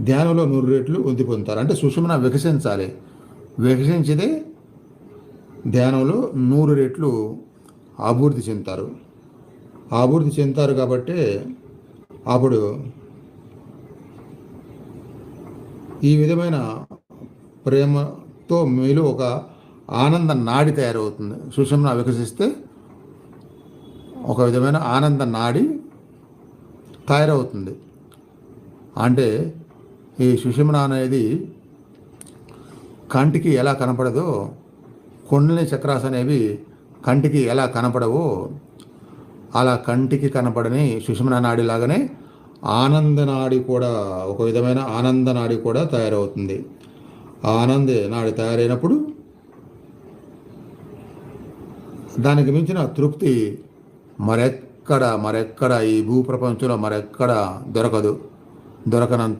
ధ్యానంలో నూరు రెట్లు వృద్ధి పొందుతారు. అంటే సుషుమన వికసించాలి. వికసించితే ధ్యానంలో నూరు రెట్లు అభివృద్ధి చెందుతారు. అభివృద్ధి చెందుతారు కాబట్టి అప్పుడు ఈ విధమైన ప్రేమతో మీలో ఒక ఆనంద నాడి తయారవుతుంది. సుషుమ్న వికసిస్తే ఒక విధమైన ఆనంద నాడి తయారవుతుంది. అంటే ఈ సుషుమ్న అనేది కంటికి ఎలా కనపడదో కుండలి చక్రాస్ అనేవి కంటికి ఎలా కనపడవో అలా కంటికి కనపడని సుషుమ్న నాడి లాగానే కూడా ఒక విధమైన ఆనందనాడి కూడా తయారవుతుంది. ఆ ఆనంద నాడి తయారైనప్పుడు దానికి మించిన తృప్తి మరెక్కడ మరెక్కడ ఈ భూప్రపంచంలో మరెక్కడ దొరకదు దొరకనంత